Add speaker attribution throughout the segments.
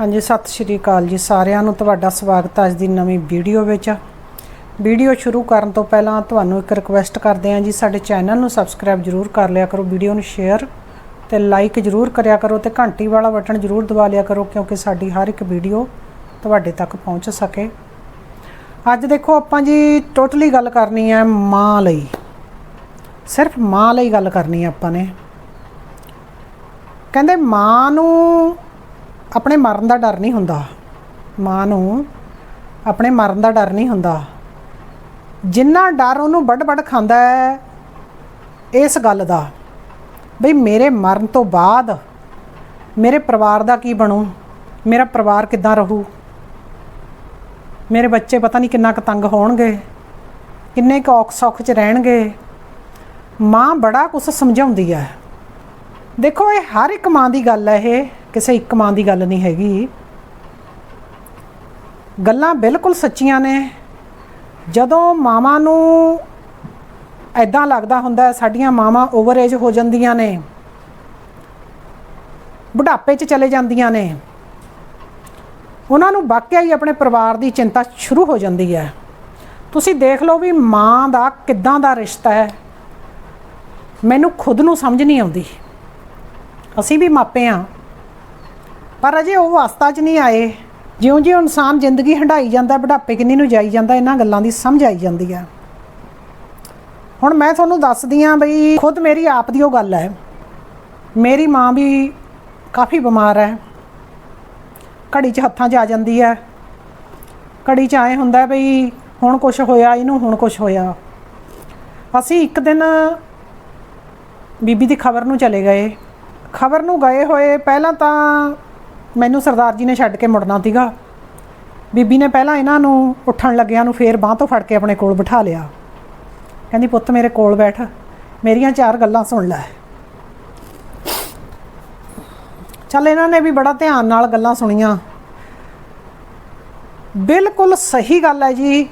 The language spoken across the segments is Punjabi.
Speaker 1: ਹਾਂਜੀ, ਸਤਿ ਸ਼੍ਰੀ ਅਕਾਲ ਜੀ ਸਾਰਿਆਂ ਨੂੰ। ਤੁਹਾਡਾ ਸਵਾਗਤ ਹੈ ਅੱਜ ਦੀ ਨਵੀਂ ਵੀਡੀਓ ਵਿੱਚ। ਵੀਡੀਓ ਸ਼ੁਰੂ ਕਰਨ ਤੋਂ ਪਹਿਲਾਂ ਤੁਹਾਨੂੰ ਇੱਕ ਰਿਕੁਐਸਟ ਕਰਦੇ ਹਾਂ ਜੀ, ਸਾਡੇ ਚੈਨਲ ਨੂੰ ਸਬਸਕ੍ਰਾਈਬ ਜਰੂਰ ਕਰ ਲਿਆ ਕਰੋ, ਵੀਡੀਓ ਨੂੰ ਸ਼ੇਅਰ ਤੇ ਲਾਈਕ ਜਰੂਰ ਕਰਿਆ ਕਰੋ ਤੇ ਘੰਟੀ ਵਾਲਾ ਬਟਨ ਜਰੂਰ ਦਬਾ ਲਿਆ ਕਰੋ ਕਿਉਂਕਿ ਸਾਡੀ ਹਰ ਇੱਕ ਵੀਡੀਓ ਤੁਹਾਡੇ ਤੱਕ ਪਹੁੰਚ ਸਕੇ। ਅੱਜ ਦੇਖੋ ਆਪਾਂ ਜੀ ਟੋਟਲੀ ਗੱਲ ਕਰਨੀ ਹੈ ਮਾਂ ਲਈ। ਸਿਰਫ ਮਾਂ ਲਈ ਗੱਲ ਕਰਨੀ ਹੈ ਆਪਾਂ ਨੇ। ਕਹਿੰਦੇ ਮਾਂ ਨੂੰ ਆਪਣੇ ਮਰਨ ਦਾ ਡਰ ਨਹੀਂ ਹੁੰਦਾ। ਮਾਂ ਨੂੰ ਆਪਣੇ ਮਰਨ ਦਾ ਡਰ ਨਹੀਂ ਹੁੰਦਾ। ਜਿੰਨਾ ਡਰ ਉਹਨੂੰ ਵੱਡ-ਵੱਡ ਖਾਂਦਾ ਹੈ, ਇਸ ਗੱਲ ਦਾ, ਬਈ ਮੇਰੇ ਮਰਨ ਤੋਂ ਬਾਅਦ ਮੇਰੇ ਪਰਿਵਾਰ ਦਾ ਕੀ ਬਣੂ? ਮੇਰਾ ਪਰਿਵਾਰ ਕਿੱਦਾਂ ਰਹੂ? ਮੇਰੇ ਬੱਚੇ ਪਤਾ ਨਹੀਂ ਕਿੰਨਾ ਕੁ ਤੰਗ ਹੋਣਗੇ, ਕਿੰਨੇ ਕੁ ਔਖ ਸੌਖ ਚ ਰਹਿਣਗੇ। ਮਾਂ ਬੜਾ ਕੁਝ ਸਮਝਾਉਂਦੀ ਹੈ। ਦੇਖੋ, ਇਹ ਹਰ ਇੱਕ ਮਾਂ ਦੀ ਗੱਲ ਹੈ ਇਹ। ਕਿਸੇ ਇੱਕ ਮਾਂ ਦੀ ਗੱਲ ਨਹੀਂ ਹੈਗੀ। ਗੱਲਾਂ ਬਿਲਕੁਲ ਸੱਚੀਆਂ ਨੇ। ਜਦੋਂ ਮਾਵਾਂ ਨੂੰ ਐਦਾਂ ਲੱਗਦਾ ਹੁੰਦਾ ਸਾਡੀਆਂ ਮਾਵਾਂ ਓਵਰ ਏਜ ਹੋ ਜਾਂਦੀਆਂ ਨੇ, ਬੁਢਾਪੇ 'ਚ ਚਲੇ ਜਾਂਦੀਆਂ ਨੇ, ਉਹਨਾਂ ਨੂੰ ਵਾਕਿਆ ਹੀ ਆਪਣੇ ਪਰਿਵਾਰ ਦੀ ਚਿੰਤਾ ਸ਼ੁਰੂ ਹੋ ਜਾਂਦੀ ਹੈ। ਤੁਸੀਂ ਦੇਖ ਲਓ ਵੀ ਮਾਂ ਦਾ ਕਿੱਦਾਂ ਦਾ ਰਿਸ਼ਤਾ ਹੈ। ਮੈਨੂੰ ਖੁਦ ਨੂੰ ਸਮਝ ਨਹੀਂ ਆਉਂਦੀ। ਅਸੀਂ ਵੀ ਮਾਪੇ ਆ ਪਰ ਅਜੇ ਉਹ ਵਾਸਤਾ 'ਚ ਨਹੀਂ ਆਏ। ਜਿਉਂ-ਜਿਉਂ ਇਨਸਾਨ ਜ਼ਿੰਦਗੀ ਹੰਡਾਈ ਜਾਂਦਾ, ਬੁਢਾਪੇ ਕਿੰਨੀ ਨੂੰ ਜਾਈ ਜਾਂਦਾ, ਇਹਨਾਂ ਗੱਲਾਂ ਦੀ ਸਮਝ ਆਈ ਜਾਂਦੀ ਆ। ਹੁਣ ਮੈਂ ਤੁਹਾਨੂੰ ਦੱਸਦੀ ਆ ਬਈ, ਖੁਦ ਮੇਰੀ ਆਪ ਦੀ ਉਹ ਗੱਲ ਹੈ। ਮੇਰੀ ਮਾਂ ਵੀ ਕਾਫੀ ਬਿਮਾਰ ਹੈ। ਘੜੀ 'ਚ ਹੱਥਾਂ 'ਚ ਆ ਜਾਂਦੀ ਹੈ। ਘੜੀ 'ਚ ਆਏ ਹੁੰਦਾ ਬਈ, ਹੁਣ ਕੁਝ ਹੋਇਆ, ਇਹਨੂੰ ਹੁਣ ਕੁਝ ਹੋਇਆ। ਅਸੀਂ ਇੱਕ ਦਿਨ ਬੀਬੀ ਦੀ ਖਬਰ ਨੂੰ ਚਲੇ ਗਏ। ਖਬਰ ਨੂੰ ਗਏ ਹੋਏ, ਪਹਿਲਾਂ ਤਾਂ ਮੈਨੂੰ ਸਰਦਾਰ ਜੀ ਨੇ ਛੱਡ ਕੇ ਮੁੜਨਾ ਸੀਗਾ। ਬੀਬੀ ਨੇ ਪਹਿਲਾਂ ਇਹਨਾਂ ਨੂੰ ਉੱਠਣ ਲੱਗਿਆਂ ਨੂੰ ਫੇਰ ਬਾਹ ਤੋਂ ਫੜ ਕੇ ਆਪਣੇ ਕੋਲ ਬਿਠਾ ਲਿਆ। ਕਹਿੰਦੀ, ਪੁੱਤ, ਮੇਰੇ ਕੋਲ ਬੈਠ। ਮੇਰੀਆਂ ਚਾਰ ਗੱਲਾਂ ਸੁਣ ਲੈ। ਚੱਲ, ਇਹਨਾਂ ਨੇ ਵੀ ਬੜਾ ਧਿਆਨ ਨਾਲ ਗੱਲਾਂ ਸੁਣੀਆਂ। ਬਿਲਕੁਲ ਸਹੀ ਗੱਲ ਹੈ ਜੀ।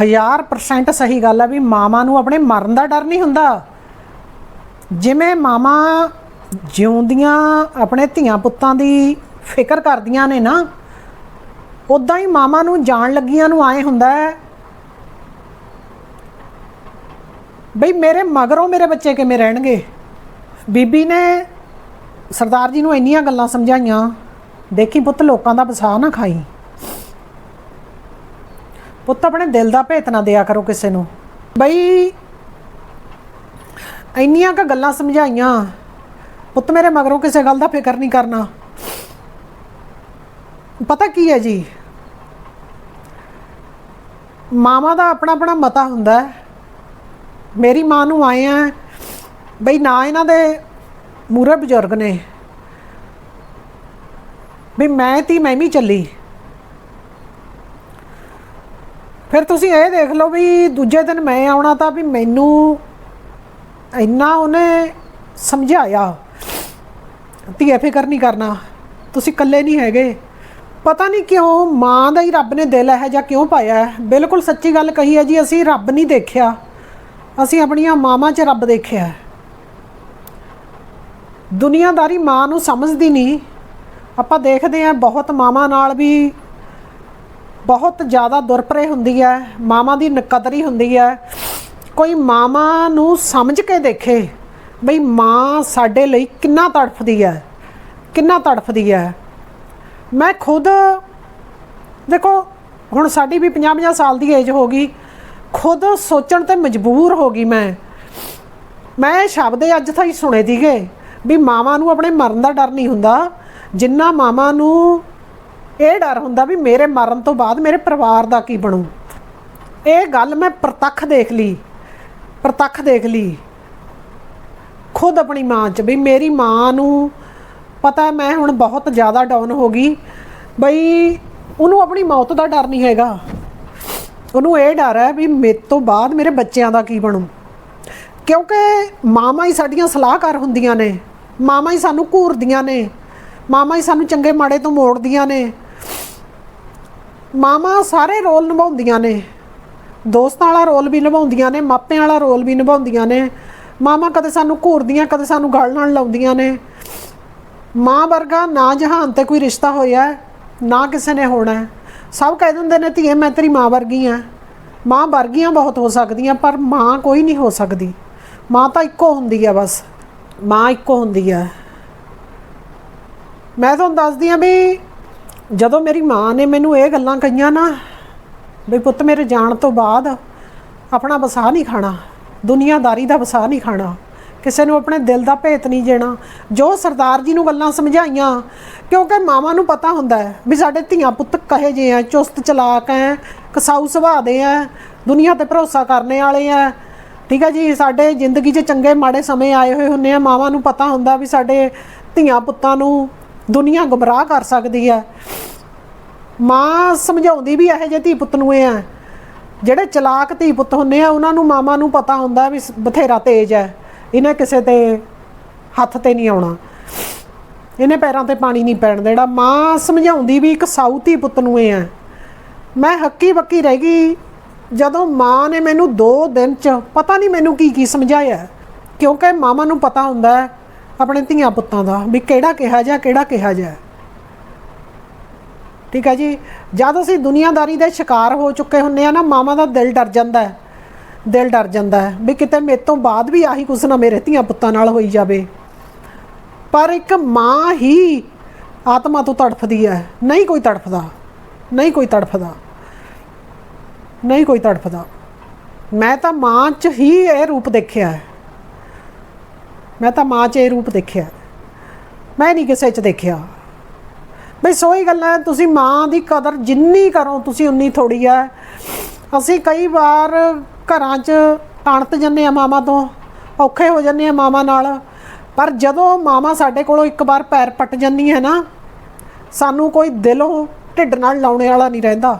Speaker 1: 1000% ਸਹੀ ਗੱਲ ਹੈ ਵੀ ਮਾਮਾ ਨੂੰ ਆਪਣੇ ਮਰਨ ਦਾ ਡਰ ਨਹੀਂ ਹੁੰਦਾ। ਜਿਵੇਂ ਮਾਮਾ ਜਿਉਂਦੀਆਂ ਆਪਣੇ ਧੀਆਂ ਪੁੱਤਾਂ ਦੀ ਫਿਕਰ ਕਰਦੀਆਂ ਨੇ ਨਾ ਉਦਾਂ ਹੀ ਮਾਮਾ ਨੂੰ ਜਾਣ ਲੱਗੀਆਂ ਨੂੰ ਆਏ ਹੁੰਦਾ ਹੈ, ਬਈ ਮੇਰੇ ਮਗਰੋਂ ਮੇਰੇ ਬੱਚੇ ਕਿਵੇਂ ਰਹਿਣਗੇ? ਬੀਬੀ ਨੇ ਸਰਦਾਰ ਜੀ ਨੂੰ ਇੰਨੀਆਂ ਗੱਲਾਂ ਸਮਝਾਈਆਂ, ਦੇਖੀ ਪੁੱਤ ਲੋਕਾਂ ਦਾ ਵਸਾ ਨਾ ਖਾਈ। ਪੁੱਤ ਆਪਣੇ ਦਿਲ ਦਾ ਭੇਤ ਨਾ ਦਿਆ ਕਰੋ ਕਿਸੇ ਨੂੰ। ਬਈ ਇੰਨੀਆਂ ਕ ਗੱਲਾਂ ਸਮਝਾਈਆਂ ਪੁੱਤ ਮੇਰੇ ਮਗਰੋਂ ਕਿਸੇ ਗੱਲ ਦਾ ਫਿਕਰ ਨਹੀਂ ਕਰਨਾ। ਪਤਾ ਕੀ ਹੈ ਜੀ? ਮਾਮਾ ਦਾ ਆਪਣਾ ਆਪਣਾ ਮਤਾ ਹੁੰਦਾ ਹੈ। ਮੇਰੀ ਮਾਂ ਨੂੰ ਆਏ ਆ ਬਈ ਨਾ ਇਹਨਾਂ ਦੇ ਮੂਰੇ ਬਜ਼ੁਰਗ ਨੇ। ਵੀ ਮੈਂ ਤੀ ਮੈਂ ਵੀ ਚੱਲੀ। ਫਿਰ ਤੁਸੀਂ ਇਹ ਦੇਖ ਲਓ ਵੀ ਦੂਜੇ ਦਿਨ ਮੈਂ ਆਉਣਾ ਤਾਂ ਵੀ ਮੈਨੂੰ ਇੰਨਾ ਉਹਨੇ ਸਮਝਾਇਆ। ਧੀਏ ਫਿਕਰ ਨਹੀਂ ਕਰਨਾ। ਤੁਸੀਂ ਇਕੱਲੇ ਨਹੀਂ ਹੈਗੇ। ਪਤਾ ਨਹੀਂ ਕਿਉਂ ਮਾਂ ਦਾ ਹੀ ਰੱਬ ਨੇ ਦਿਲ ਹੈ ਜਾਂ ਕਿਉਂ ਪਾਇਆ ਹੈ। ਬਿਲਕੁਲ ਸੱਚੀ ਗੱਲ ਕਹੀ ਹੈ ਜੀ, ਅਸੀਂ ਰੱਬ ਨਹੀਂ ਦੇਖਿਆ। ਅਸੀਂ ਆਪਣੀਆਂ ਮਾਵਾਂ 'ਚ ਰੱਬ ਦੇਖਿਆ ਦੁਨੀਆਦਾਰੀ ਮਾਂ ਨੂੰ ਸਮਝਦੀ ਨਹੀਂ। ਆਪਾਂ ਦੇਖਦੇ ਹਾਂ ਬਹੁਤ ਮਾਵਾਂ ਨਾਲ ਵੀ ਬਹੁਤ ਜ਼ਿਆਦਾ ਦੁਰਪਰੇ ਹੁੰਦੀ ਹੈ। ਮਾਵਾਂ ਦੀ ਨਕਦਰੀ ਹੁੰਦੀ ਹੈ। ਕੋਈ ਮਾਵਾਂ ਨੂੰ ਸਮਝ ਕੇ ਦੇਖੇ। ਬਈ ਮਾਂ ਸਾਡੇ ਲਈ ਕਿੰਨਾ ਤੜਫਦੀ ਹੈ, ਕਿੰਨਾ ਤੜਫਦੀ ਹੈ। ਮੈਂ ਖੁਦ, ਦੇਖੋ, ਹੁਣ ਸਾਡੀ ਵੀ 50-50 ਸਾਲ ਦੀ ਏਜ ਹੋ ਗਈ, ਖੁਦ ਸੋਚਣ ਤੇ ਮਜਬੂਰ ਹੋ ਗਈ ਮੈਂ। ਮੈਂ ਇਹ ਸ਼ਬਦ ਅੱਜ ਤਾਈਂ ਸੁਣੇ ਦੀਗੇ ਵੀ ਮਾਵਾਂ ਨੂੰ ਆਪਣੇ ਮਰਨ ਦਾ ਡਰ ਨਹੀਂ ਹੁੰਦਾ, ਜਿੰਨਾ ਮਾਵਾਂ ਨੂੰ ਇਹ ਡਰ ਹੁੰਦਾ ਵੀ ਮੇਰੇ ਮਰਨ ਤੋਂ ਬਾਅਦ ਮੇਰੇ ਪਰਿਵਾਰ ਦਾ ਕੀ ਬਣੂ। ਇਹ ਗੱਲ ਮੈਂ ਪ੍ਰਤੱਖ ਦੇਖ ਲਈ, ਪ੍ਰਤੱਖ ਦੇਖ ਲਈ। ਖੁਦ ਆਪਣੀ ਮਾਂ 'ਚ ਵੀ ਮੇਰੀ ਮਾਂ ਨੂੰ ਪਤਾ ਮੈਂ ਹੁਣ ਬਹੁਤ ਜ਼ਿਆਦਾ ਡਾਊਨ ਹੋ ਗਈ। ਬਈ ਉਹਨੂੰ ਆਪਣੀ ਮੌਤ ਦਾ ਡਰ ਨਹੀਂ ਹੈਗਾ। ਉਹਨੂੰ ਇਹ ਡਰ ਹੈ ਵੀ ਮੇਰੇ ਤੋਂ ਬਾਅਦ ਮੇਰੇ ਬੱਚਿਆਂ ਦਾ ਕੀ ਬਣੂ। ਕਿਉਂਕਿ ਮਾਮਾ ਹੀ ਸਾਡੀਆਂ ਸਲਾਹਕਾਰ ਹੁੰਦੀਆਂ ਨੇ। ਮਾਮਾ ਹੀ ਸਾਨੂੰ ਘੂਰਦੀਆਂ ਨੇ। ਮਾਮਾ ਹੀ ਸਾਨੂੰ ਚੰਗੇ ਮਾੜੇ ਤੋਂ ਮੋੜਦੀਆਂ ਨੇ। ਮਾਮਾ ਸਾਰੇ ਰੋਲ ਨਿਭਾਉਂਦੀਆਂ ਨੇ। ਦੋਸਤਾਂ ਵਾਲਾ ਰੋਲ ਵੀ ਨਿਭਾਉਂਦੀਆਂ ਨੇ, ਮਾਪਿਆਂ ਵਾਲਾ ਰੋਲ ਵੀ ਨਿਭਾਉਂਦੀਆਂ ਨੇ। ਮਾਵਾਂ ਕਦੇ ਸਾਨੂੰ ਘੂਰਦੀਆਂ, ਕਦੇ ਸਾਨੂੰ ਗਲ ਨਾਲ ਲਾਉਂਦੀਆਂ ਨੇ। ਮਾਂ ਵਰਗਾ ਨਾ ਜਹਾਨ ਤੇ ਕੋਈ ਰਿਸ਼ਤਾ ਹੋਇਆ ਨਾ ਕਿਸੇ ਨੇ ਹੋਣਾ ਸਭ ਕਹਿ ਦਿੰਦੇ ਨੇ, ਧੀਏ, ਮੈਂ ਤੇਰੀ ਮਾਂ ਵਰਗੀ ਆ ਮਾਂ ਵਰਗੀਆਂ ਬਹੁਤ ਹੋ ਸਕਦੀਆਂ, ਪਰ ਮਾਂ ਕੋਈ ਨਹੀਂ ਹੋ ਸਕਦੀ। ਮਾਂ ਤਾਂ ਇੱਕੋ ਹੁੰਦੀ ਆ ਬਸ। ਮਾਂ ਇੱਕੋ ਹੁੰਦੀ ਆ। ਮੈਂ ਤੁਹਾਨੂੰ ਦੱਸਦੀ ਆ ਵੀ ਜਦੋਂ ਮੇਰੀ ਮਾਂ ਨੇ ਮੈਨੂੰ ਇਹ ਗੱਲਾਂ ਕਹੀਆਂ ਨਾ, ਵੀ ਪੁੱਤ, ਮੇਰੇ ਜਾਣ ਤੋਂ ਬਾਅਦ ਆਪਣਾ ਵਸਾ ਨਹੀਂ ਖਾਣਾ। ਦੁਨੀਆਦਾਰੀ ਦਾ ਵਸਾ ਨਹੀਂ ਖਾਣਾ। ਕਿਸੇ ਨੂੰ ਆਪਣੇ ਦਿਲ ਦਾ ਭੇਤ ਨਹੀਂ ਦੇਣਾ। ਜੋ ਸਰਦਾਰ ਜੀ ਨੂੰ ਗੱਲਾਂ ਸਮਝਾਈਆਂ, ਕਿਉਂਕਿ ਮਾਵਾਂ ਨੂੰ ਪਤਾ ਹੁੰਦਾ ਹੈ ਵੀ ਸਾਡੇ ਧੀਆਂ ਪੁੱਤ ਕਹੇ ਜੇ ਆ, ਚੁਸਤ ਚਲਾਕ ਐ, ਕਸਾਊ ਸੁਭਾਅ ਦੇ ਆ ਦੁਨੀਆ ਤੇ ਭਰੋਸਾ ਕਰਨੇ ਵਾਲੇ ਆ ਠੀਕ ਹੈ ਜੀ, ਸਾਡੇ ਜ਼ਿੰਦਗੀ 'ਚ ਚੰਗੇ ਮਾੜੇ ਸਮੇਂ ਆਏ ਹੋਏ ਹੁੰਨੇ ਆ। ਮਾਵਾਂ ਨੂੰ ਪਤਾ ਹੁੰਦਾ ਵੀ ਸਾਡੇ ਧੀਆਂ ਪੁੱਤਾਂ ਨੂੰ ਦੁਨੀਆ ਗੁੰਮਰਾਹ ਕਰ ਸਕਦੀ ਹੈ ਮਾਂ ਸਮਝਾਉਂਦੀ ਵੀ ਇਹੋ ਜਿਹੇ ਧੀ ਪੁੱਤ ਨੂੰ ਇਹ ਜਿਹੜੇ ਚਲਾਕ ਧੀ ਪੁੱਤ ਹੁੰਦੇ ਆ, ਉਹਨਾਂ ਨੂੰ ਮਾਮਾ ਨੂੰ ਪਤਾ ਹੁੰਦਾ ਵੀ ਬਥੇਰਾ ਤੇਜ਼ ਹੈ ਇਹਨੇ ਕਿਸੇ ਤੇ ਹੱਥ ਤੇ ਨਹੀਂ ਆਉਣਾ। ਇਹਨੇ ਪੈਰਾਂ ਤੇ ਪਾਣੀ ਨਹੀਂ ਪੈਣ ਦੇਣਾ। ਮਾਂ ਸਮਝਾਉਂਦੀ ਵੀ ਇੱਕ ਸਾਊਤੀ ਪੁੱਤ ਨੂੰ ਇਹ ਆ ਮੈਂ ਹੱਕੀ ਬੱਕੀ ਰਹਿ ਗਈ। ਜਦੋਂ ਮਾਂ ਨੇ ਮੈਨੂੰ 2 ਦਿਨ ਚ ਪਤਾ ਨਹੀਂ ਮੈਨੂੰ ਕੀ ਕੀ ਸਮਝਾਇਆ। ਕਿਉਂਕਿ ਮਾਮਾ ਨੂੰ ਪਤਾ ਹੁੰਦਾ ਆਪਣੇ ਧੀਆਂ ਪੁੱਤਾਂ ਦਾ ਵੀ ਕਿਹੜਾ ਕਿਹਾ ਜਾ, ਕਿਹੜਾ ਕਿਹਾ ਜਾ। ਠੀਕ ਹੈ ਜੀ। ਜਦ ਅਸੀਂ ਦੁਨੀਆਦਾਰੀ ਦੇ ਸ਼ਿਕਾਰ ਹੋ ਚੁੱਕੇ ਹੁੰਨੇ ਆ ਨਾ ਮਾਮਾ ਦਾ ਦਿਲ ਡਰ ਜਾਂਦਾ ਹੈ। ਦਿਲ ਡਰ ਜਾਂਦਾ ਹੈ ਵੀ ਕਿਤੇ ਮੇਰੇ ਤੋਂ ਬਾਅਦ ਵੀ ਆਹੀ ਕੁਛ ਨਾ ਮੇਰੇ ਧੀਆਂ ਪੁੱਤਾਂ ਨਾਲ ਹੋਈ ਜਾਵੇ। ਪਰ ਇੱਕ ਮਾਂ ਹੀ ਆਤਮਾ ਤੋਂ ਤੜਫਦੀ ਹੈ। ਨਹੀਂ ਕੋਈ ਤੜਫਦਾ, ਨਹੀਂ ਕੋਈ ਤੜਫਦਾ, ਨਹੀਂ ਕੋਈ ਤੜਫਦਾ। ਮੈਂ ਤਾਂ ਮਾਂ 'ਚ ਹੀ ਇਹ ਰੂਪ ਦੇਖਿਆ ਹੈ। ਮੈਂ ਤਾਂ ਮਾਂ 'ਚ ਇਹ ਰੂਪ ਦੇਖਿਆ ਮੈਂ ਨਹੀਂ ਕਿਸੇ 'ਚ ਦੇਖਿਆ। ਬਈ ਸੋਈ ਗੱਲਾਂ ਤੁਸੀਂ ਮਾਂ ਦੀ ਕਦਰ ਜਿੰਨੀ ਕਰੋ, ਤੁਸੀਂ ਉਨੀ ਥੋੜੀ ਹੈ। ਅਸੀਂ ਕਈ ਵਾਰ ਘਰਾਂ 'ਚ ਤਣਤ ਜੰਨੇ ਆ ਮਾਮਾ ਤੋਂ, ਔਖੇ ਹੋ ਜੰਨੇ ਆ ਮਾਮਾ ਨਾਲ। ਪਰ ਜਦੋਂ ਮਾਮਾ ਸਾਡੇ ਕੋਲੋਂ ਇੱਕ ਵਾਰ ਪੈਰ ਪੱਟ ਜਾਂਦੀ ਹੈ ਨਾ, ਸਾਨੂੰ ਕੋਈ ਦਿਲੋਂ ਢਿੱਡ ਨਾਲ ਲਾਉਣੇ ਵਾਲਾ ਨਹੀਂ ਰਹਿੰਦਾ।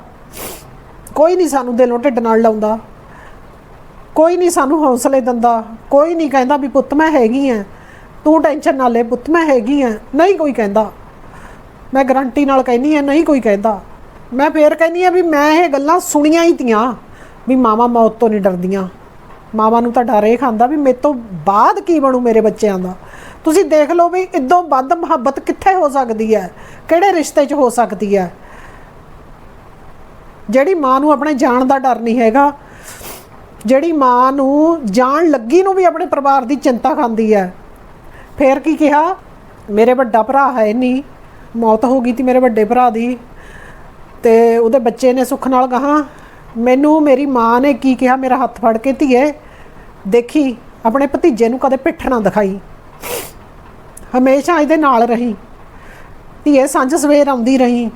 Speaker 1: ਕੋਈ ਨਹੀਂ ਸਾਨੂੰ ਦਿਲੋਂ ਢਿੱਡ ਨਾਲ ਲਾਉਂਦਾ। ਕੋਈ ਨਹੀਂ ਸਾਨੂੰ ਹੌਸਲੇ ਦਿੰਦਾ। ਕੋਈ ਨਹੀਂ ਕਹਿੰਦਾ ਵੀ ਪੁੱਤ ਮੈਂ ਹੈਗੀ ਆ ਤੂੰ ਟੈਨਸ਼ਨ ਨਾ ਲੈ ਪੁੱਤ ਮੈਂ ਹੈਗੀ ਆ ਨਹੀਂ ਕੋਈ ਕਹਿੰਦਾ। ਮੈਂ ਗਰੰਟੀ ਨਾਲ ਕਹਿੰਦੀ ਆ ਨਹੀਂ ਕੋਈ ਕਹਿੰਦਾ। ਮੈਂ ਫੇਰ ਕਹਿੰਦੀ ਆ ਵੀ ਮੈਂ ਇਹ ਗੱਲਾਂ ਸੁਣੀਆਂ ਹੀ ਤੀਆਂ, ਵੀ ਮਾਵਾ ਮੌਤ ਤੋਂ ਨਹੀਂ ਡਰਦੀਆਂ। ਮਾਵਾ ਨੂੰ ਤਾਂ ਡਰ ਇਹ ਖਾਂਦਾ ਵੀ ਮੇਰੇ ਤੋਂ ਬਾਅਦ ਕੀ ਬਣੂ ਮੇਰੇ ਬੱਚਿਆਂ ਦਾ। ਤੁਸੀਂ ਦੇਖ ਲਓ ਵੀ ਇਦੋਂ ਵੱਧ ਮੁਹੱਬਤ ਕਿੱਥੇ ਹੋ ਸਕਦੀ ਹੈ? ਕਿਹੜੇ ਰਿਸ਼ਤੇ 'ਚ ਹੋ ਸਕਦੀ ਹੈ? ਜਿਹੜੀ ਮਾਂ ਨੂੰ ਆਪਣੇ ਜਾਣ ਦਾ ਡਰ ਨਹੀਂ ਹੈਗਾ, ਜਿਹੜੀ ਮਾਂ ਨੂੰ ਜਾਣ ਲੱਗੀ ਨੂੰ ਵੀ ਆਪਣੇ ਪਰਿਵਾਰ ਦੀ ਚਿੰਤਾ ਖਾਂਦੀ ਹੈ। ਫੇਰ ਕੀ ਕਿਹਾ? ਮੇਰੇ ਵੱਡਾ ਭਰਾ ਹੈ ਨਹੀਂ ਮੌਤ ਹੋ ਗਈ ਤੀ ਮੇਰੇ ਵੱਡੇ ਭਰਾ ਦੀ। ਤੇ ਉਹਦੇ ਬੱਚੇ ਨੇ ਸੁੱਖ ਨਾਲ ਗਾਹਾਂ ਮੈਨੂੰ, ਮੇਰੀ ਮਾਂ ਨੇ ਕੀ ਕਿਹਾ? ਮੇਰਾ ਹੱਥ ਫੜ ਕੇ ਧੀਏ, ਦੇਖੀ, ਆਪਣੇ ਭਤੀਜੇ ਨੂੰ ਕਦੇ ਪਿੱਠ ਨਾ ਦਿਖਾਈ। ਹਮੇਸ਼ਾ ਇਹਦੇ ਨਾਲ ਰਹੀ। ਧੀਏ, ਸਾਂਝ ਸਵੇਰ ਆਉਂਦੀ ਰਹੀ।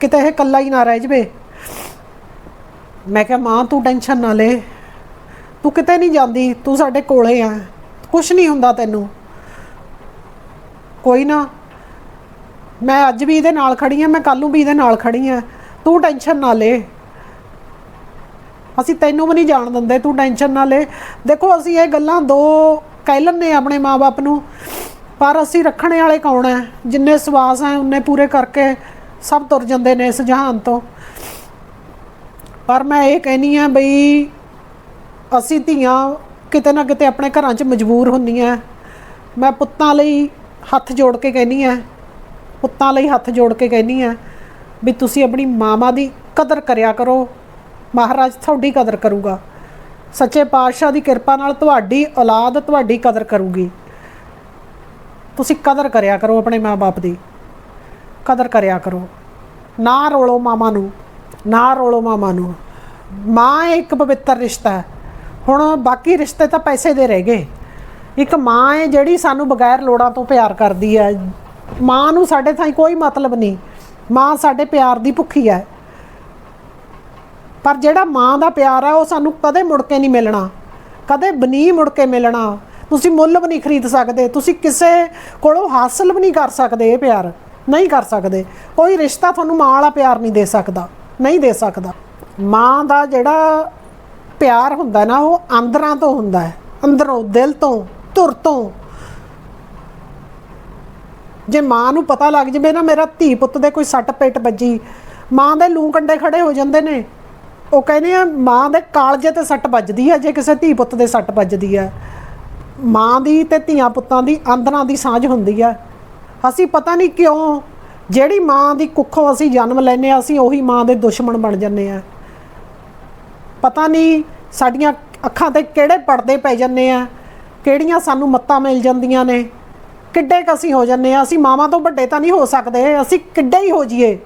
Speaker 1: ਕਿਤੇ ਇਹ ਇਕੱਲਾ ਹੀ ਨਾ ਰਹਿ ਜਵੇ। ਮੈਂ ਕਿਹਾ, ਮਾਂ, ਤੂੰ ਟੈਨਸ਼ਨ ਨਾ ਲੈ। ਤੂੰ ਕਿਤੇ ਨਹੀਂ ਜਾਂਦੀ। ਤੂੰ ਸਾਡੇ ਕੋਲੇ ਆ। ਕੁਛ ਨਹੀਂ ਹੁੰਦਾ ਤੈਨੂੰ। ਕੋਈ ਨਾ ਮੈਂ ਅੱਜ ਵੀ ਇਹਦੇ ਨਾਲ ਖੜੀ ਆ ਮੈਂ ਕੱਲ ਨੂੰ ਵੀ ਇਹਦੇ ਨਾਲ ਖੜੀ ਆ ਤੂੰ ਟੈਨਸ਼ਨ ਨਾ ਲੈ। ਅਸੀਂ ਤੈਨੂੰ ਵੀ ਨਹੀਂ ਜਾਣ ਦਿੰਦੇ, ਤੂੰ ਟੈਨਸ਼ਨ ਨਾ ਲੈ। ਦੇਖੋ, ਅਸੀਂ ਇਹ ਗੱਲਾਂ ਦੋ ਕਹਿ ਲੈਂਦੇ ਹਾਂ ਆਪਣੇ ਮਾਪੇ ਨੂੰ, ਪਰ ਅਸੀਂ ਰੱਖਣੇ ਵਾਲੇ ਕੌਣ ਹੈ? ਜਿੰਨੇ ਸਵਾਸ ਹੈ, ਉਹਨੇ ਪੂਰੇ ਕਰਕੇ ਸਭ ਤੁਰ ਜਾਂਦੇ ਨੇ ਇਸ ਜਹਾਨ ਤੋਂ। ਪਰ ਮੈਂ ਇਹ ਕਹਿਨੀ ਆ ਬਈ, ਅਸੀਂ ਧੀਆਂ ਕਿਤੇ ਨਾ ਕਿਤੇ ਆਪਣੇ ਘਰਾਂ 'ਚ ਮਜਬੂਰ ਹੁੰਦੀਆਂ ਮੈਂ ਪੁੱਤਾਂ ਲਈ ਹੱਥ ਜੋੜ ਕੇ ਕਹਿਨੀ ਆ ਪੁੱਤਾਂ ਲਈ ਹੱਥ ਜੋੜ ਕੇ ਕਹਿਨੀ ਆ ਵੀ ਤੁਸੀਂ ਆਪਣੀ ਮਾਮਾ ਦੀ ਕਦਰ ਕਰਿਆ ਕਰੋ। ਮਹਾਰਾਜ ਤੁਹਾਡੀ ਕਦਰ ਕਰੂਗਾ। ਸੱਚੇ ਪਾਤਸ਼ਾਹ ਦੀ ਕਿਰਪਾ ਨਾਲ ਤੁਹਾਡੀ ਔਲਾਦ ਤੁਹਾਡੀ ਕਦਰ ਕਰੂਗੀ। ਤੁਸੀਂ ਕਦਰ ਕਰਿਆ ਕਰੋ ਆਪਣੇ ਮਾਪੇ ਦੀ। ਕਦਰ ਕਰਿਆ ਕਰੋ। ਨਾ ਰੋਲੋ ਮਾਮਾ ਨੂੰ, ਨਾ ਰੋਲੋ ਮਾਮਾ ਨੂੰ। ਮਾਂ ਇੱਕ ਪਵਿੱਤਰ ਰਿਸ਼ਤਾ ਹੈ। ਹੁਣ ਬਾਕੀ ਰਿਸ਼ਤੇ ਤਾਂ ਪੈਸੇ ਦੇ ਰਹਿ ਗਏ। ਇੱਕ ਮਾਂ ਹੈ ਜਿਹੜੀ ਸਾਨੂੰ ਬਗੈਰ ਲੋੜਾਂ ਤੋਂ ਪਿਆਰ ਕਰਦੀ ਹੈ ਮਾਂ ਨੂੰ ਸਾਡੇ ਥਾਈ ਕੋਈ ਮਤਲਬ ਨਹੀਂ। ਮਾਂ ਸਾਡੇ ਪਿਆਰ ਦੀ ਭੁੱਖੀ ਹੈ। ਪਰ ਜਿਹੜਾ ਮਾਂ ਦਾ ਪਿਆਰ ਹੈ, ਉਹ ਸਾਨੂੰ ਕਦੇ ਮੁੜ ਕੇ ਨਹੀਂ ਮਿਲਣਾ। ਕਦੇ ਬਨੀ ਮੁੜ ਕੇ ਮਿਲਣਾ। ਤੁਸੀਂ ਮੁੱਲ ਵੀ ਨਹੀਂ ਖਰੀਦ ਸਕਦੇ। ਤੁਸੀਂ ਕਿਸੇ ਕੋਲੋਂ ਹਾਸਲ ਵੀ ਨਹੀਂ ਕਰ ਸਕਦੇ ਇਹ ਪਿਆਰ। ਨਹੀਂ ਕਰ ਸਕਦੇ। ਕੋਈ ਰਿਸ਼ਤਾ ਤੁਹਾਨੂੰ ਮਾਂ ਵਾਲਾ ਪਿਆਰ ਨਹੀਂ ਦੇ ਸਕਦਾ। ਨਹੀਂ ਦੇ ਸਕਦਾ। ਮਾਂ ਦਾ ਜਿਹੜਾ ਪਿਆਰ ਹੁੰਦਾ ਨਾ, ਉਹ ਅੰਦਰਾਂ ਤੋਂ ਹੁੰਦਾ ਹੈ। ਅੰਦਰੋਂ, ਦਿਲ ਤੋਂ, ਧੁਰ ਤੋਂ। ਜੇ ਮਾਂ ਨੂੰ ਪਤਾ ਲੱਗ ਜਵੇ ਨਾ ਮੇਰਾ ਧੀ ਪੁੱਤ ਦੇ ਕੋਈ ਸੱਟ ਪੇਟ ਵੱਜੀ, ਮਾਂ ਦੇ ਲੂ ਕੰਡੇ ਖੜੇ ਹੋ ਜਾਂਦੇ ਨੇ। ਉਹ ਕਹਿੰਦੇ ਆ, ਮਾਂ ਦੇ ਕਾਲਜੇ ਤੇ ਸੱਟ ਵੱਜਦੀ ਹੈ ਜੇ ਕਿਸੇ ਧੀ ਪੁੱਤ ਦੇ ਸੱਟ ਵੱਜਦੀ ਹੈ ਮਾਂ ਦੀ ਤੇ ਧੀਆਂ ਪੁੱਤਾਂ ਦੀ ਆਂਦਰਾਂ ਦੀ ਸਾਂਝ ਹੁੰਦੀ ਆ। ਅਸੀਂ ਪਤਾ ਨਹੀਂ ਕਿਉਂ, ਜਿਹੜੀ ਮਾਂ ਦੀ ਕੁੱਖੋਂ ਅਸੀਂ ਜਨਮ ਲੈਨੇ ਆ, ਅਸੀਂ ਉਹੀ ਮਾਂ ਦੇ ਦੁਸ਼ਮਣ ਬਣ ਜੰਨੇ ਆ। ਪਤਾ ਨਹੀਂ ਸਾਡੀਆਂ ਅੱਖਾਂ ਤੇ ਕਿਹੜੇ ਪਰਦੇ ਪੈ ਜੰਨੇ ਆ, ਕਿਹੜੀਆਂ ਸਾਨੂੰ ਮੱਤਾਂ ਮਿਲ ਜਾਂਦੀਆਂ ਨੇ। ਕਿੱਡੇ ਕੁ ਅਸੀਂ ਹੋ ਜੰਨੇ ਆ ਅਸੀਂ ਮਾਵਾਂ ਤੋਂ ਵੱਡੇ ਤਾਂ ਨਹੀਂ ਹੋ ਸਕਦੇ, ਅਸੀਂ ਕਿੱਡੇ ਹੀ ਹੋ ਜਾਈਏ।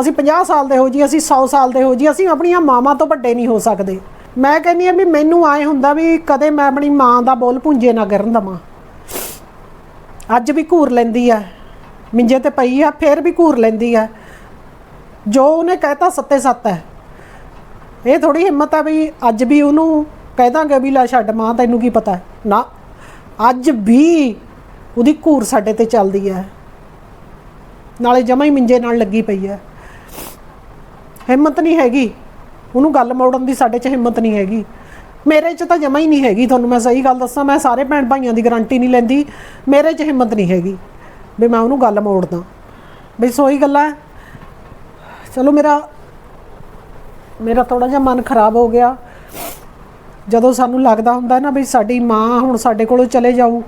Speaker 1: ਅਸੀਂ 50 ਸਾਲ ਦੇ ਹੋ ਜੀ ਅਸੀਂ 100 ਸਾਲ ਦੇ ਹੋ ਜੀ ਅਸੀਂ ਆਪਣੀਆਂ ਮਾਵਾਂ ਤੋਂ ਵੱਡੇ ਨਹੀਂ ਹੋ ਸਕਦੇ। ਮੈਂ ਕਹਿੰਦੀ ਆ ਵੀ ਮੈਨੂੰ ਆਏ ਹੁੰਦਾ ਵੀ ਕਦੇ ਮੈਂ ਆਪਣੀ ਮਾਂ ਦਾ ਬੋਲ ਪੁੰਜੇ ਨਾ ਕਰਨ ਦਵਾਂ। ਅੱਜ ਵੀ ਘੂਰ ਲੈਂਦੀ ਆ ਮਿੰਜੇ ਤੇ ਪਈ ਆ ਫੇਰ ਵੀ ਘੂਰ ਲੈਂਦੀ ਆ ਜੋ ਉਹਨੇ ਕਹਿਤਾ ਸੱਤੇ ਸੱਤ ਹੈ। ਇਹ ਥੋੜੀ ਹਿੰਮਤ ਆ ਵੀ ਅੱਜ ਵੀ ਉਹਨੂੰ ਕਹਿ ਦਾਂਗੇ ਵੀ ਲੈ ਛੱਡ ਮਾਂ, ਤੈਨੂੰ ਕੀ ਪਤਾ ਨਾ, ਅੱਜ ਵੀ ਉਹਦੀ ਘੂਰ ਸਾਡੇ ਤੇ ਚੱਲਦੀ ਹੈ। ਨਾਲੇ ਜਮਾ ਹੀ ਮਿੰਜੇ ਨਾਲ ਲੱਗੀ ਪਈ ਹੈ। ਹਿੰਮਤ ਨਹੀਂ ਹੈਗੀ। ਉਹਨੂੰ ਗੱਲ ਮੋੜਨ ਦੀ ਸਾਡੇ 'ਚ ਹਿੰਮਤ ਨਹੀਂ ਹੈਗੀ। ਮੇਰੇ 'ਚ ਤਾਂ ਜਮਾ ਹੀ ਨਹੀਂ ਹੈਗੀ। ਤੁਹਾਨੂੰ ਮੈਂ ਸਹੀ ਗੱਲ ਦੱਸਾਂ, ਮੈਂ ਸਾਰੇ ਭੈਣ ਭਾਈਆਂ ਦੀ ਗਾਰੰਟੀ ਨਹੀਂ ਲੈਂਦੀ। ਮੇਰੇ 'ਚ ਹਿੰਮਤ ਨਹੀਂ ਹੈਗੀ ਵੀ ਮੈਂ ਉਹਨੂੰ ਗੱਲ ਮੋੜਦਾ। ਬਈ ਸੋਈ ਗੱਲਾਂ ਚਲੋ ਮੇਰਾ ਮੇਰਾ ਥੋੜਾ ਜਿਹਾ ਮਨ ਖਰਾਬ ਹੋ ਗਿਆ। ਜਦੋਂ ਸਾਨੂੰ ਲੱਗਦਾ ਹੁੰਦਾ ਨਾ ਵੀ ਸਾਡੀ ਮਾਂ ਹੁਣ ਸਾਡੇ ਕੋਲੋਂ ਚਲੇ ਜਾਊ।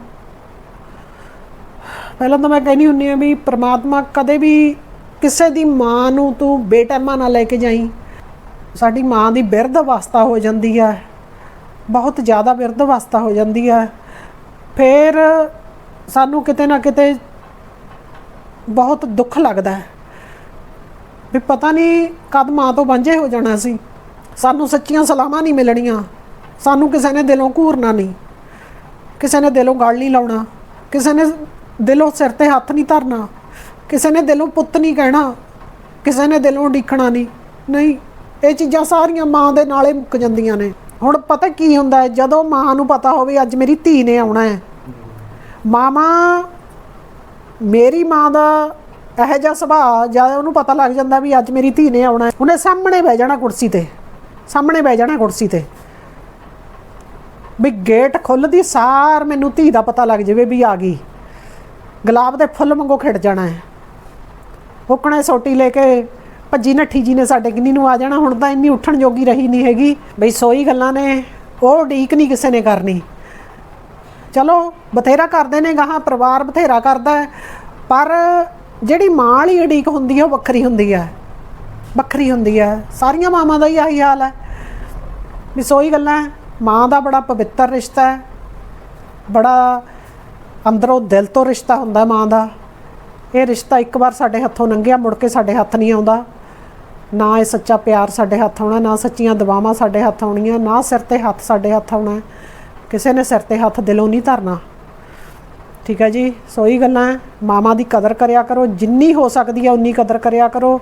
Speaker 1: ਪਹਿਲਾਂ ਤਾਂ ਮੈਂ ਕਹਿੰਦੀ ਹੁੰਨੀ ਆ ਵੀ ਪ੍ਰਮਾਤਮਾ ਕਦੇ ਵੀ ਕਿਸੇ ਦੀ ਮਾਂ ਨੂੰ ਤੂੰ ਬੇਟੈਮਾ ਨਾ ਲੈ ਕੇ ਜਾਈ। ਸਾਡੀ ਮਾਂ ਦੀ ਬਿਰਧ ਅਵਸਥਾ ਹੋ ਜਾਂਦੀ ਹੈ ਬਹੁਤ ਜ਼ਿਆਦਾ ਬਿਰਧ ਅਵਸਥਾ ਹੋ ਜਾਂਦੀ ਹੈ ਫਿਰ ਸਾਨੂੰ ਕਿਤੇ ਨਾ ਕਿਤੇ ਬਹੁਤ ਦੁੱਖ ਲੱਗਦਾ ਹੈ। ਵੀ ਪਤਾ ਨਹੀਂ ਕਦ ਮਾਂ ਤੋਂ ਵਾਂਝੇ ਹੋ ਜਾਣਾ ਸੀ। ਸਾਨੂੰ ਸੱਚੀਆਂ ਸਲਾਮਾਂ ਨਹੀਂ ਮਿਲਣੀਆਂ। ਸਾਨੂੰ ਕਿਸੇ ਨੇ ਦਿਲੋਂ ਘੂਰਨਾ ਨਹੀਂ। ਕਿਸੇ ਨੇ ਦਿਲੋਂ ਗਲ ਨਹੀਂ ਲਾਉਣਾ। ਕਿਸੇ ਨੇ ਦਿਲੋਂ ਸਿਰ ਤੇ ਹੱਥ ਨਹੀਂ ਧਰਨਾ। ਕਿਸੇ ਨੇ ਦਿਲੋਂ ਪੁੱਤ ਨਹੀਂ ਕਹਿਣਾ। ਕਿਸੇ ਨੇ ਦਿਲੋਂ ਡਿੱਖਣਾ ਨਹੀਂ। ਨਹੀਂ, ਇਹ ਚੀਜ਼ਾਂ ਸਾਰੀਆਂ ਮਾਂ ਦੇ ਨਾਲੇ ਮੁੱਕ ਜਾਂਦੀਆਂ ਨੇ। ਹੁਣ ਪਤਾ ਕੀ ਹੁੰਦਾ ਹੈ, ਜਦੋਂ ਮਾਂ ਨੂੰ ਪਤਾ ਹੋਵੇ ਅੱਜ ਮੇਰੀ ਧੀ ਨੇ ਆਉਣਾ ਹੈ। ਮਾਮਾ, ਮੇਰੀ ਮਾਂ ਦਾ ਇਹੋ ਜਿਹਾ ਸੁਭਾਅ ਜਦ ਉਹਨੂੰ ਪਤਾ ਲੱਗ ਜਾਂਦਾ ਵੀ ਅੱਜ ਮੇਰੀ ਧੀ ਨੇ ਆਉਣਾ ਉਹਨੇ ਸਾਹਮਣੇ ਬਹਿ ਜਾਣਾ ਕੁਰਸੀ ਤੇ। ਸਾਹਮਣੇ ਬਹਿ ਜਾਣਾ ਕੁਰਸੀ ਤੇ। ਵੀ ਗੇਟ ਖੁੱਲਦੀ ਸਾਰ ਮੈਨੂੰ ਧੀ ਦਾ ਪਤਾ ਲੱਗ ਜਾਵੇ ਵੀ ਆ ਗਈ। ਗੁਲਾਬ ਦੇ ਫੁੱਲ ਵਾਂਗੂ ਖਿੜ ਜਾਣਾ ਹੈ। ਹੁਕਣੇ ਸੋਟੀ ਲੈ ਕੇ ਭੱਜੀ ਨੱਠੀ ਜੀ ਨੇ ਸਾਡੇ ਕਿੰਨੀ ਨੂੰ ਆ ਜਾਣਾ, ਹੁਣ ਤਾਂ ਇੰਨੀ ਉੱਠਣ ਜੋਗੀ ਰਹੀ ਨਹੀਂ ਹੈਗੀ। ਬਈ ਸੋਈ ਗੱਲਾਂ ਨੇ, ਉਹ ਉਡੀਕ ਨਹੀਂ ਕਿਸੇ ਨੇ ਕਰਨੀ। ਚਲੋ, ਬਥੇਰਾ ਕਰਦੇ ਨੇ ਗਾਹਾਂ, ਪਰਿਵਾਰ ਬਥੇਰਾ ਕਰਦਾ ਪਰ ਜਿਹੜੀ ਮਾਂ ਵਾਲੀ ਉਡੀਕ ਹੁੰਦੀ ਹੈ, ਉਹ ਵੱਖਰੀ ਹੁੰਦੀ ਹੈ। ਵੱਖਰੀ ਹੁੰਦੀ ਹੈ। ਸਾਰੀਆਂ ਮਾਵਾਂ ਦਾ ਹੀ ਆਹੀ ਹਾਲ ਹੈ। ਵੀ ਸੋਈ ਗੱਲਾਂ, ਮਾਂ ਦਾ ਬੜਾ ਪਵਿੱਤਰ ਰਿਸ਼ਤਾ ਹੈ। ਬੜਾ ਅੰਦਰੋਂ ਦਿਲ ਤੋਂ ਰਿਸ਼ਤਾ ਹੁੰਦਾ ਮਾਂ ਦਾ। ਇਹ ਰਿਸ਼ਤਾ ਇੱਕ ਵਾਰ ਸਾਡੇ ਹੱਥੋਂ ਲੰਘਿਆ ਮੁੜ ਕੇ ਸਾਡੇ ਹੱਥ ਨਹੀਂ ਆਉਂਦਾ। ਨਾ ਇਹ ਸੱਚਾ ਪਿਆਰ ਸਾਡੇ ਹੱਥ ਆਉਣਾ, ਨਾ ਸੱਚੀਆਂ ਦਵਾਵਾਂ ਸਾਡੇ ਹੱਥ ਆਉਣੀਆਂ, ਨਾ ਸਿਰ ਤੇ ਹੱਥ ਸਾਡੇ ਹੱਥ ਆਉਣਾ। ਕਿਸੇ ਨੇ ਸਿਰ ਤੇ ਹੱਥ ਦਿਲੋਂ ਨਹੀਂ ਧਰਨਾ। ਠੀਕ ਹੈ ਜੀ? ਸੋਈ ਗੱਲਾਂ ਹੈ। ਦੀ ਕਦਰ ਕਰਿਆ ਕਰੋ। ਜਿੰਨੀ ਹੋ ਸਕਦੀ ਹੈ, ਉਨੀ ਕਦਰ ਕਰਿਆ ਕਰੋ।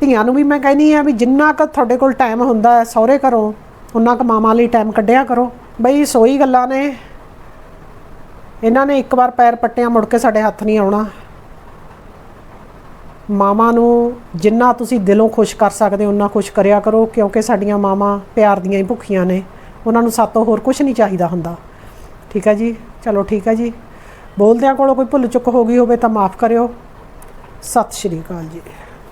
Speaker 1: ਧੀਆਂ ਨੂੰ ਵੀ ਮੈਂ ਕਹਿੰਦੀ ਆ ਵੀ ਜਿੰਨਾ ਕੁ ਤੁਹਾਡੇ ਕੋਲ ਟਾਈਮ ਹੁੰਦਾ ਹੈ, ਸਹੁਰੇ ਘਰੋਂ, ਉਨਾ ਕੁ ਮਾਮਾ ਲਈ ਟਾਈਮ ਕੱਢਿਆ ਕਰੋ। ਬਈ ਸੋਈ ਗੱਲਾਂ ਨੇ। ਇਹਨਾਂ ਨੇ ਇੱਕ ਵਾਰ ਪੈਰ ਪੱਟਿਆ ਮੁੜ ਕੇ ਸਾਡੇ ਹੱਥ ਨਹੀਂ ਆਉਣਾ। ਮਾਵਾਂ ਨੂੰ ਜਿੰਨਾ ਤੁਸੀਂ ਦਿਲੋਂ ਖੁਸ਼ ਕਰ ਸਕਦੇ ਹੋ, ਉਨਾ ਖੁਸ਼ ਕਰਿਆ ਕਰੋ, ਕਿਉਂਕਿ ਸਾਡੀਆਂ ਮਾਵਾਂ ਪਿਆਰ ਦੀਆਂ ਹੀ ਭੁੱਖੀਆਂ ਨੇ। ਉਹਨਾਂ ਨੂੰ ਸਾਤੋਂ ਹੋਰ ਕੁਝ ਨਹੀਂ ਚਾਹੀਦਾ ਹੁੰਦਾ। ਠੀਕ ਹੈ ਜੀ? ਚਲੋ ਠੀਕ ਹੈ ਜੀ। ਬੋਲਦਿਆਂ ਕੋਲੋਂ ਕੋਈ ਭੁੱਲ ਚੁੱਕ ਹੋ ਗਈ ਹੋਵੇ ਤਾਂ ਮਾਫ ਕਰਿਓ। ਸਤਿ ਸ਼੍ਰੀ ਅਕਾਲ ਜੀ।